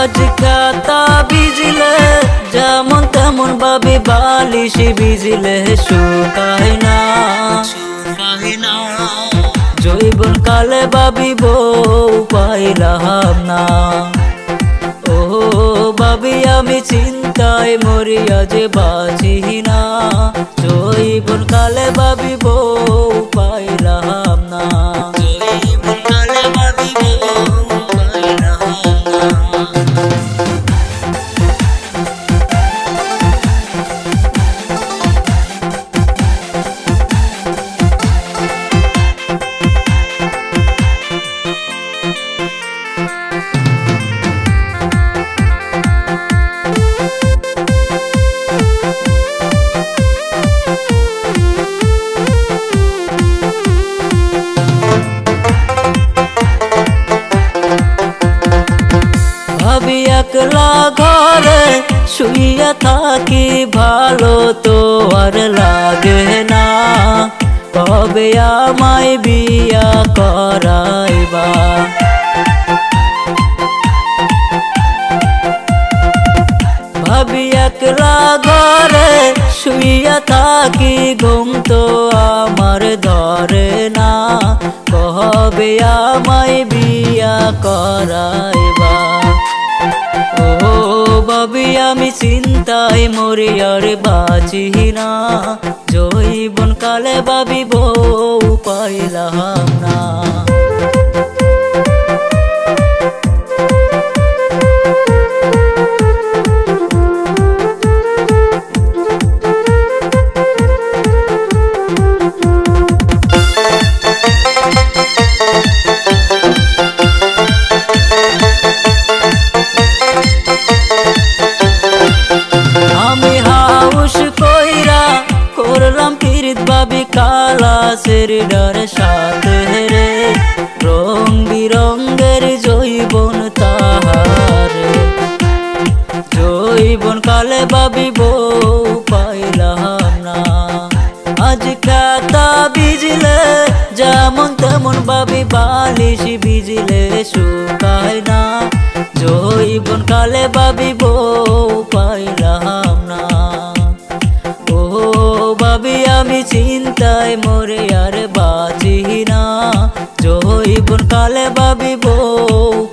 আজ খাতা বিজলে যেমন তেমন ভাবে বালিশ বিজলে শুকায় না। জৈবন কালে ভাবি বউ পাইলাম না। ও ভাবি, আমি চিন্তায় মরিয়া যে বাঁচি না। জৈবন কালে ভাবি ভাবি একলা ঘরে শুইয়া থাকি, ভালো তো আর লাগে না। কবে আমায় বিয়া করাইবা। ভাবি একলা ঘরে শুইয়া থাকি, ঘুম তো আমার ধরে না। কবে আমায় বিয়া করাইবা। ভাবি আমি চিন্তায় মরি আর বাঁচি না। জৈবন কালে ভাবি বউ পাইলাম না। পিরিত বাবি কালা সের ডর সাথে রে রং বিরঙ্গের জৈবন তাহারে। জৈবন কালে বাবি বউ পাইলাম না। আজ খাতা বিজলে যেমন তেমন ভাবি বালিশ বিজলে শুকায় না। জৈবন কালে ভাবি বউ পাইলাম ভাবি আমি চিন্তায় মরে আর বাঁচি না। জৈবন কালে ভাবি বউ